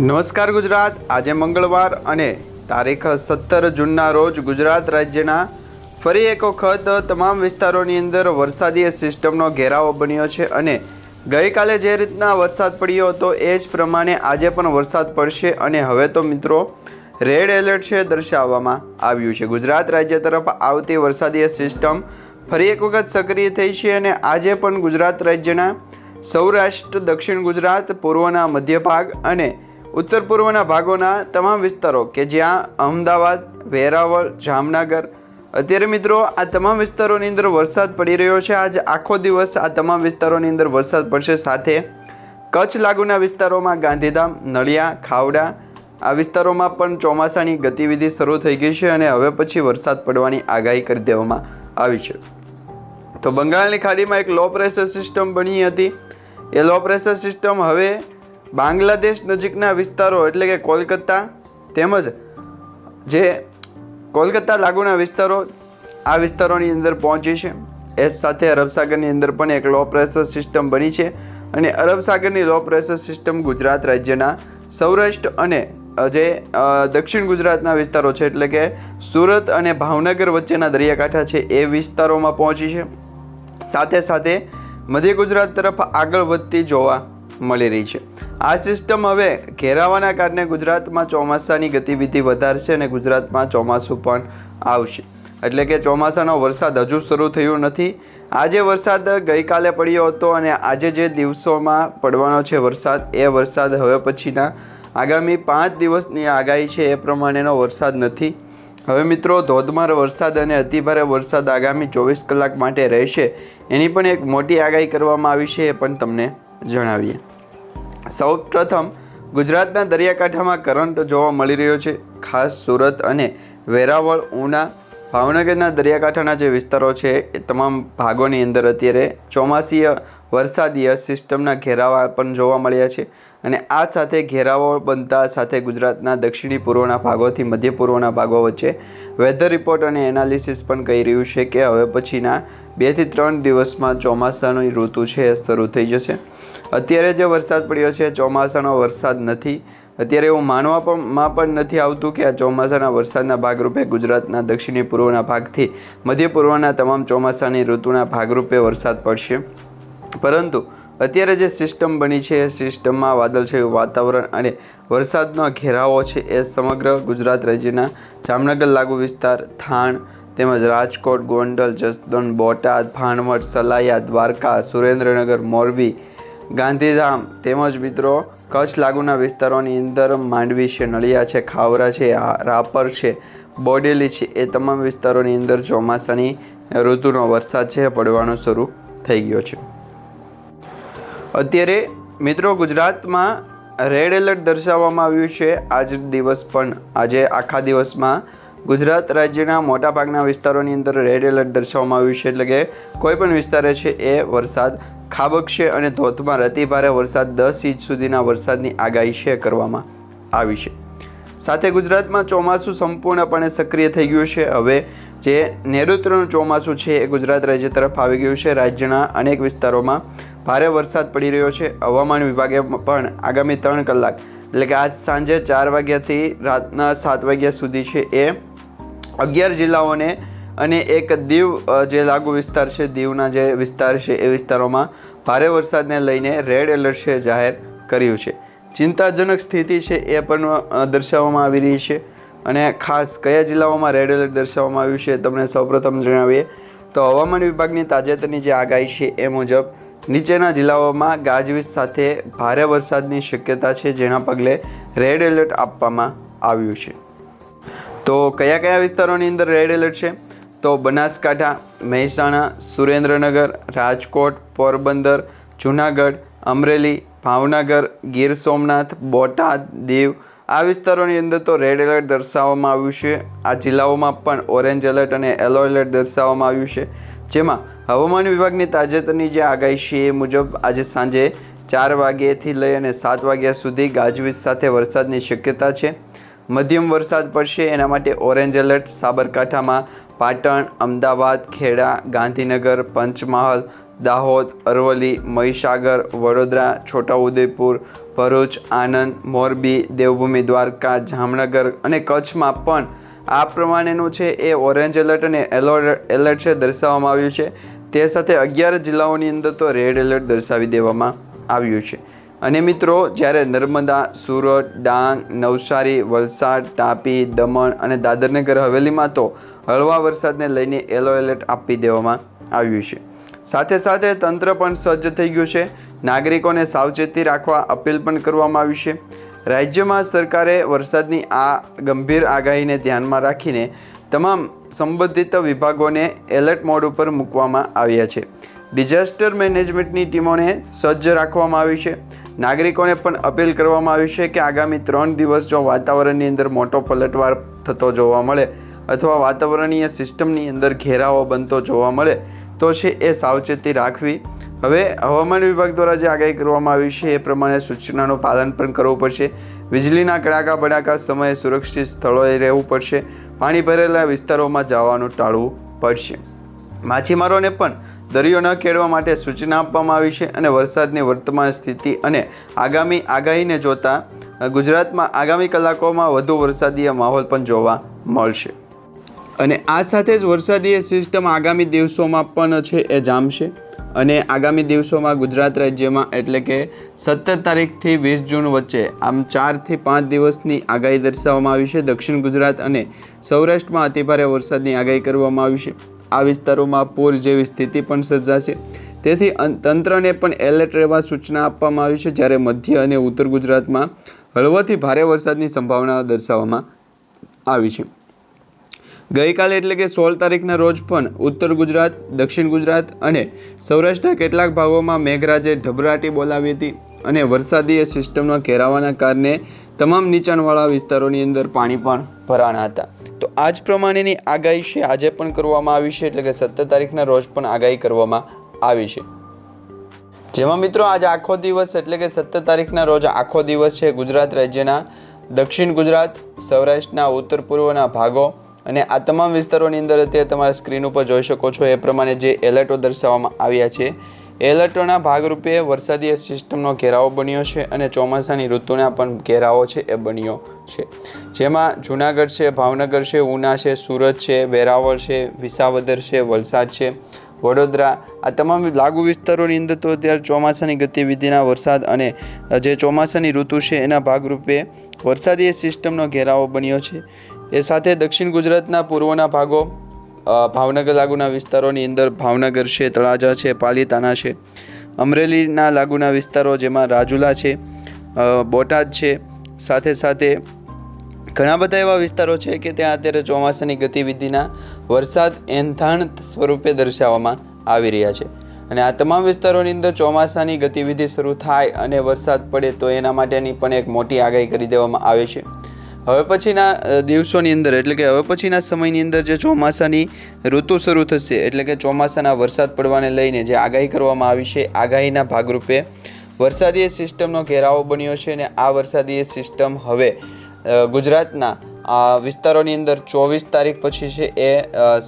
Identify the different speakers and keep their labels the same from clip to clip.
Speaker 1: નમસ્કાર ગુજરાત. આજે મંગળવાર અને તારીખ સત્તર જૂનના રોજ ગુજરાત રાજ્યના ફરી એક વખત તમામ વિસ્તારોની અંદર વરસાદી સિસ્ટમનો ઘેરાવો બન્યો છે અને ગઈકાલે જે રીતના વરસાદ પડ્યો હતો એ જ પ્રમાણે આજે પણ વરસાદ પડશે અને હવે તો મિત્રો રેડ એલર્ટ છે દર્શાવવામાં આવ્યું છે. ગુજરાત રાજ્ય તરફ આવતી વરસાદી સિસ્ટમ ફરી એક વખત સક્રિય થઈ છે અને આજે પણ ગુજરાત રાજ્યના સૌરાષ્ટ્ર, દક્ષિણ ગુજરાત, પૂર્વના મધ્ય ભાગ અને ઉત્તર પૂર્વના ભાગોના તમામ વિસ્તારો કે જ્યાં અમદાવાદ, વેરાવળ, જામનગર, અત્યારે મિત્રો આ તમામ વિસ્તારોની અંદર વરસાદ પડી રહ્યો છે. આજે આખો દિવસ આ તમામ વિસ્તારોની અંદર વરસાદ પડશે. સાથે કચ્છ લાગુના વિસ્તારોમાં ગાંધીધામ, નળિયા, ખાવડા આ વિસ્તારોમાં પણ ચોમાસાની ગતિવિધિ શરૂ થઈ ગઈ છે અને હવે પછી વરસાદ પડવાની આગાહી કરી દેવામાં આવી છે. તો બંગાળની ખાડીમાં એક લો પ્રેશર સિસ્ટમ બની હતી. એ લો પ્રેશર સિસ્ટમ હવે બાંગ્લાદેશ નજીકના વિસ્તારો એટલે કે કોલકાતા તેમજ જે કોલકાતા લાગુના વિસ્તારો, આ વિસ્તારોની અંદર પહોંચી છે. એ સાથે અરબ સાગરની અંદર પણ એક લો પ્રેશર સિસ્ટમ બની છે અને અરબ સાગરની લો પ્રેશર સિસ્ટમ ગુજરાત રાજ્યના સૌરાષ્ટ્ર અને જે દક્ષિણ ગુજરાતના વિસ્તારો છે એટલે કે સુરત અને ભાવનગર વચ્ચેના દરિયાકાંઠા છે એ વિસ્તારોમાં પહોંચી છે. સાથે સાથે મધ્ય ગુજરાત તરફ આગળ વધતી જોવા મળી રહી છે. આ સિસ્ટમ હવે ઘેરાવાના કારણે ગુજરાતમાં ચોમાસાની ગતિવિધિ વધારશે અને ગુજરાતમાં ચોમાસું પણ આવશે. એટલે કે ચોમાસાનો વરસાદ હજુ શરૂ થયો નથી. આજે વરસાદ ગઈકાલે પડ્યો હતો અને આજે જે દિવસોમાં પડવાનો છે વરસાદ, એ વરસાદ હવે પછીના આગામી પાંચ દિવસની આગાહી છે એ પ્રમાણેનો વરસાદ નથી. હવે મિત્રો, ધોધમાર વરસાદ અને અતિભારે વરસાદ આગામી ચોવીસ કલાક માટે રહેશે. એની પણ એક મોટી આગાહી કરવામાં આવી છે એ પણ તમને જણાવીએ. સૌ પ્રથમ ગુજરાતના દરિયાકાંઠામાં કરંટ જોવા મળી રહ્યો છે. ખાસ સુરત અને વેરાવળ ઉના ભાવનગરના દરિયાકાંઠાના જે વિસ્તારો છે, એ તમામ ભાગોની અંદર અત્યારે ચોમાસીય વરસાદીય સિસ્ટમના ઘેરાવા પણ જોવા મળ્યા છે અને આ સાથે ઘેરાવો બનતા સાથે ગુજરાતના દક્ષિણી પૂર્વના ભાગોથી મધ્ય પૂર્વના ભાગો વચ્ચે વેધર રિપોર્ટ અને એનાલિસિસ પણ કહી રહ્યું છે કે હવે પછીના બેથી ત્રણ દિવસમાં ચોમાસાની ઋતુ છે શરૂ થઈ જશે. અત્યારે જે વરસાદ પડ્યો છે, ચોમાસાનો વરસાદ નથી. અત્યારે એવું માનવા પણ માં પણ નથી આવતું કે આ ચોમાસાના વરસાદના ભાગરૂપે ગુજરાતના દક્ષિણી પૂર્વના ભાગથી મધ્ય પૂર્વના તમામ ચોમાસાની ઋતુના ભાગરૂપે વરસાદ પડશે. પરંતુ અત્યારે જે સિસ્ટમ બની છે, એ સિસ્ટમમાં વાદળછાયું વાતાવરણ અને વરસાદનો ઘેરાવો છે એ સમગ્ર ગુજરાત રાજ્યના જામનગર લાગુ વિસ્તાર, થાણ તેમજ રાજકોટ, ગોંડલ, જસદણ, બોટાદ, ભાણવડ, સલાયા, દ્વારકા, સુરેન્દ્રનગર, મોરબી ગાંધીધામ તેમજ મિત્રો, કચ્છ લાગુના વિસ્તારોની અંદર માંડવી છે, નળિયા છે, ખાવરા છે રાપર છે, બોડેલી છે, એ તમામ વિસ્તારોની અંદર ચોમાસાની ઋતુનો વરસાદ છે, પડવાનો શરૂ થઈ ગયો છે. અત્યારે મિત્રો ગુજરાતમાં રેડ એલર્ટ દર્શાવવામાં આવ્યું છે, આજ દિવસ પણ, આજે આખા દિવસમાં ગુજરાત રાજ્યના મોટાભાગના વિસ્તારોની અંદર રેડ એલર્ટ દર્શાવવામાં આવ્યું છે એટલે કે કોઈ પણ વિસ્તારે છે એ વરસાદ ખાબકશે અને ધોધમાર, અતિભારે વરસાદ દસ ઇંચ સુધીના વરસાદની આગાહી છે કરવામાં આવી છે. સાથે ગુજરાતમાં ચોમાસું સંપૂર્ણપણે સક્રિય થઈ ગયું છે. હવે જે નૈઋત્યનું ચોમાસું છે એ ગુજરાત રાજ્ય તરફ આવી ગયું છે. રાજ્યના અનેક વિસ્તારોમાં ભારે વરસાદ પડી રહ્યો છે. હવામાન વિભાગે પણ આગામી ત્રણ કલાક, એટલે કે આજ સાંજે ચાર વાગ્યાથી રાતના સાત વાગ્યા સુધી છે એ અગિયાર જિલ્લાઓને અને એક દીવ જે લાગુ વિસ્તાર છે, દીવના જે વિસ્તાર છે, એ વિસ્તારોમાં ભારે વરસાદને લઈને રેડ એલર્ટ છે જાહેર કર્યું છે. ચિંતાજનક સ્થિતિ છે એ પણ દર્શાવવામાં આવી રહી છે અને ખાસ કયા જિલ્લાઓમાં રેડ એલર્ટ દર્શાવવામાં આવ્યું છે તમને સૌપ્રથમ જણાવીએ. તો હવામાન વિભાગની તાજેતરની જે આગાહી છે એ મુજબ, નીચેના જિલ્લાઓમાં ગાજવીજ સાથે ભારે વરસાદની શક્યતા છે, જેના પગલે રેડ એલર્ટ આપવામાં આવ્યું છે. તો કયા કયા વિસ્તારોની અંદર રેડ એલર્ટ છે? તો બનાસકાંઠા, મહેસાણા, સુરેન્દ્રનગર, રાજકોટ, પોરબંદર, જૂનાગઢ, અમરેલી, ભાવનગર, ગીર સોમનાથ, બોટાદ, દીવ. આ વિસ્તારોની અંદર તો રેડ એલર્ટ દર્શાવવામાં આવ્યું છે. આ જિલ્લાઓમાં પણ ઓરેન્જ એલર્ટ અને યલો એલર્ટ દર્શાવવામાં આવ્યું છે. જેમાં હવામાન વિભાગની તાજેતરની જે આગાહી છે એ મુજબ આજે સાંજે ચાર વાગ્યાથી લઈ અને સાત વાગ્યા સુધી ગાજવીજ સાથે વરસાદની શક્યતા છે. મધ્યમ વરસાદ પડશે. એના માટે ઓરેન્જ એલર્ટ, સાબરકાંઠામાં પાટણ, અમદાવાદ, ખેડા, ગાંધીનગર, પંચમહાલ, દાહોદ, અરવલ્લી, મહીસાગર, વડોદરા, છોટાઉદેપુર, ભરૂચ, આણંદ, મોરબી, દેવભૂમિ, દ્વારકા, જામનગર અને કચ્છમાં પણ આ પ્રમાણેનું છે એ ઓરેન્જ એલર્ટ અને યલો એલર્ટ છે દર્શાવવામાં આવ્યું છે. તે સાથે અગિયાર જિલ્લાઓની અંદર તો રેડ એલર્ટ દર્શાવી દેવામાં આવ્યું છે. અને મિત્રો, જ્યારે નર્મદા, સુરત, ડાંગ, નવસારી, વલસાડ, તાપી, દમણ અને દાદરનગર હવેલીમાં તો હળવા વરસાદને લઈને યલો એલર્ટ આપી દેવામાં આવ્યું છે. સાથે સાથે તંત્ર પણ સજ્જ થઈ ગયું છે. નાગરિકોને સાવચેતી રાખવા અપીલ પણ કરવામાં આવી છે. રાજ્યમાં સરકારે વરસાદની આ ગંભીર આગાહીને ધ્યાનમાં રાખીને તમામ સંબંધિત વિભાગોને એલર્ટ મોડ ઉપર મૂકવામાં આવ્યા છે. ડિઝાસ્ટર મેનેજમેન્ટની ટીમોને સજ્જ રાખવામાં આવી છે. નાગરિકોને પણ અપીલ કરવામાં આવી છે કે આગામી ત્રણ દિવસ જો વાતાવરણની અંદર મોટો પલટવાર થતો જોવા મળે અથવા વાતાવરણીય સિસ્ટમની અંદર ઘેરાવો બનતો જોવા મળે, તો છે એ સાવચેતી રાખવી. હવે હવામાન વિભાગ દ્વારા જે આગાહી કરવામાં આવી છે એ પ્રમાણે સૂચનાનું પાલન પણ કરવું પડશે. વીજળીના કડાકા બડાકા સમયે સુરક્ષિત સ્થળોએ રહેવું પડશે. પાણી ભરેલા વિસ્તારોમાં જવાનું ટાળવું પડશે. માછીમારોને પણ દરિયો ન ખેડવા માટે સૂચના આપવામાં આવી છે અને વરસાદની વર્તમાન સ્થિતિ અને આગામી આગાહીને જોતા ગુજરાતમાં આગામી કલાકોમાં વધુ વરસાદીય માહોલ પણ જોવા મળશે. અને આ સાથે જ વરસાદીય સિસ્ટમ આગામી દિવસોમાં પણ છે એ જામશે. અને આગામી દિવસોમાં ગુજરાત રાજ્યમાં એટલે કે સત્તર તારીખથી વીસ જૂન વચ્ચે, આમ ચારથી પાંચ દિવસની આગાહી દર્શાવવામાં આવી છે. દક્ષિણ ગુજરાત અને સૌરાષ્ટ્રમાં અતિભારે વરસાદની આગાહી કરવામાં આવી છે. આ વિસ્તારોમાં પૂર જેવી સ્થિતિ પણ સર્જાશે. તેથી તંત્રને પણ એલર્ટ રહેવા સૂચના આપવામાં આવી છે. જ્યારે મધ્ય અને ઉત્તર ગુજરાતમાં હળવાથી ભારે વરસાદની સંભાવના દર્શાવવામાં આવી છે. ગઈકાલે એટલે કે સોળ તારીખના રોજ પણ ઉત્તર ગુજરાત, દક્ષિણ ગુજરાત અને સૌરાષ્ટ્રના કેટલાક ભાગોમાં મેઘરાજે ઢબરાટી બોલાવી હતી. અને વરસાદીય સિસ્ટમના ઘેરાવાના કારણે તમામ નીચાણવાળા વિસ્તારોની અંદર પાણી પણ ભરાણા હતા. તો આ જ પ્રમાણેની આગાહી છે. આજે પણ કરવામાં આવી છે એટલે કે સત્તર તારીખના રોજ પણ આગાહી કરવામાં આવી છે. જેમાં મિત્રો આજ આખો દિવસ એટલે કે સત્તર તારીખના રોજ આખો દિવસ છે ગુજરાત રાજ્યના, દક્ષિણ ગુજરાત, સૌરાષ્ટ્રના, ઉત્તર પૂર્વના ભાગો અને આ તમામ વિસ્તારોની અંદર અત્યારે તમારા સ્ક્રીન ઉપર જોઈ શકો છો. એ પ્રમાણે જે એલર્ટો દર્શાવવામાં આવ્યા છે એલર્ટોના ભાગરૂપે વરસાદીય સિસ્ટમનો ઘેરાવો બન્યો છે અને ચોમાસાની ઋતુના પણ ઘેરાવો છે એ બન્યો છે. જેમાં જૂનાગઢ છે, ભાવનગર છે, ઉના છે, સુરત છે, વેરાવળ છે, વિસાવદર છે, વલસાડ છે, વડોદરા. આ તમામ લાગુ વિસ્તારોની અંદર તો અત્યારે ચોમાસાની ગતિવિધિના વરસાદ અને જે ચોમાસાની ઋતુ છે એના ભાગરૂપે વરસાદીય સિસ્ટમનો ઘેરાવો બન્યો છે. એ સાથે દક્ષિણ ગુજરાતના પૂર્વના ભાગો ભાવનગર લાગુના વિસ્તારોની અંદર ભાવનગર છે, તળાજા છે, પાલીતાણા છે, અમરેલીના લાગુના વિસ્તારો જેમાં રાજુલા છે બોટાદ છે, સાથે સાથે ઘણા બધા એવા વિસ્તારો છે કે ત્યાં અત્યારે ચોમાસાની ગતિવિધિના વરસાદ એંધાણ સ્વરૂપે દર્શાવવામાં આવી રહ્યા છે. અને આ તમામ વિસ્તારોની અંદર ચોમાસાની ગતિવિધિ શરૂ થાય અને વરસાદ પડે તો એના માટેની પણ એક મોટી આગાહી કરી દેવામાં આવે છે. હવે પછીના દિવસોની અંદર, એટલે કે હવે પછીના સમયની અંદર જે ચોમાસાની ઋતુ શરૂ થશે, એટલે કે ચોમાસાના વરસાદ પડવાને લઈને જે આગાહી કરવામાં આવી છે, આગાહીના ભાગરૂપે વરસાદીય સિસ્ટમનો ઘેરાવો બન્યો છે અને આ વરસાદીય સિસ્ટમ હવે ગુજરાતના આ વિસ્તારોની અંદર ચોવીસ તારીખ પછી છે એ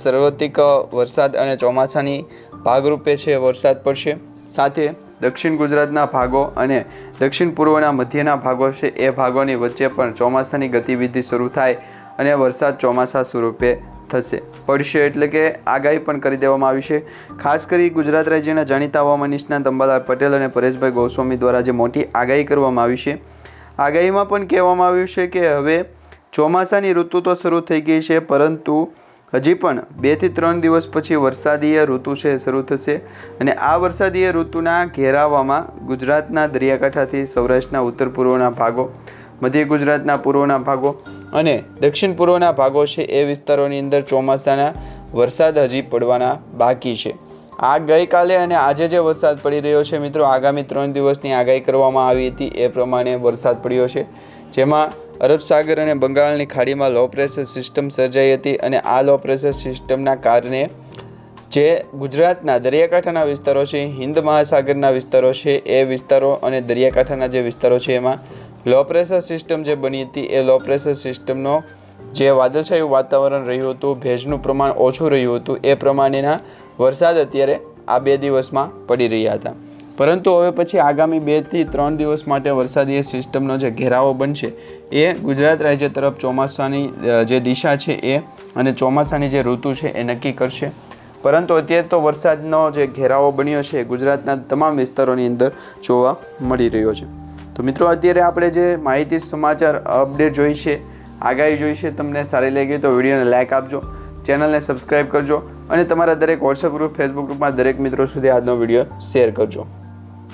Speaker 1: સર્વાધિક વરસાદ અને ચોમાસાની ભાગરૂપે છે વરસાદ પડશે. સાથે દક્ષિણ ગુજરાતના ભાગો અને દક્ષિણ પૂર્વના મધ્યના ભાગો છે. એ ભાગોની વચ્ચે પણ ચોમાસાની ગતિવિધિ શરૂ થાય અને વરસાદ ચોમાસા સ્વરૂપે થશે. પડશે એટલે કે આગાહી પણ કરી દેવામાં આવી છે. ખાસ કરી ગુજરાત રાજ્યના જાણીતા હવામાન નિષ્ણાંત અંબાલાલ પટેલ અને પરેશભાઈ ગોસ્વામી દ્વારા જે મોટી આગાહી કરવામાં આવી છે. આગાહીમાં પણ કહેવામાં આવ્યું છે કે હવે ચોમાસાની ઋતુ તો શરૂ થઈ ગઈ છે, પરંતુ હજી પણ બેથી ત્રણ દિવસ પછી વરસાદીય ઋતુ છે, શરૂ થશે. અને આ વરસાદીય ઋતુના ઘેરાવામાં ગુજરાતના દરિયાકાંઠાથી સૌરાષ્ટ્રના ઉત્તર પૂર્વના ભાગો, મધ્ય ગુજરાતના પૂર્વના ભાગો અને દક્ષિણ પૂર્વના ભાગો છે એ વિસ્તારોની અંદર ચોમાસાના વરસાદ હજી પડવાના બાકી છે. આ ગઈકાલે અને આજે જે વરસાદ પડી રહ્યો છે મિત્રો, આગામી ત્રણ દિવસની આગાહી કરવામાં આવી હતી એ પ્રમાણે વરસાદ પડ્યો છે. જેમાં અરબ સાગર અને બંગાળની ખાડીમાં લો પ્રેશર સિસ્ટમ સર્જાઈ હતી અને આ લો પ્રેશર સિસ્ટમના કારણે જે ગુજરાતના દરિયાકાંઠાના વિસ્તારો છે, હિન્દ મહાસાગરના વિસ્તારો છે, એ વિસ્તારો અને દરિયાકાંઠાના જે વિસ્તારો છે, એમાં લો પ્રેશર સિસ્ટમ જે બની હતી, એ લો પ્રેશર સિસ્ટમનો જે વાદળછાયું વાતાવરણ રહ્યું હતું, ભેજનું પ્રમાણ ઓછું રહ્યું હતું, એ પ્રમાણેના વરસાદ અત્યારે આ બે દિવસમાં પડી રહ્યા હતા. પરંતુ હવે પછી આગામી બેથી ત્રણ દિવસ માટે વરસાદી સિસ્ટમનો જે ઘેરાવો બનશે એ ગુજરાત રાજ્ય તરફ ચોમાસાની જે દિશા છે એ અને ચોમાસાની જે ઋતુ છે એ નક્કી કરશે. પરંતુ અત્યારે તો વરસાદનો જે ઘેરાવો બન્યો છે ગુજરાતના તમામ વિસ્તારોની અંદર જોવા મળી રહ્યો છે. તો મિત્રો, અત્યારે આપણે જે માહિતી સમાચાર અપડેટ જોઈ છે, આગાહી જોઈ છે તમને સારી લાગી તો વિડીયોને લાઇક આપજો, ચેનલને સબસ્ક્રાઇબ કરજો અને તમારા દરેક વોટ્સઅપ ગ્રુપ ફેસબુક ગ્રુપમાં દરેક મિત્રો સુધી આજનો વીડિયો શેર કરજો.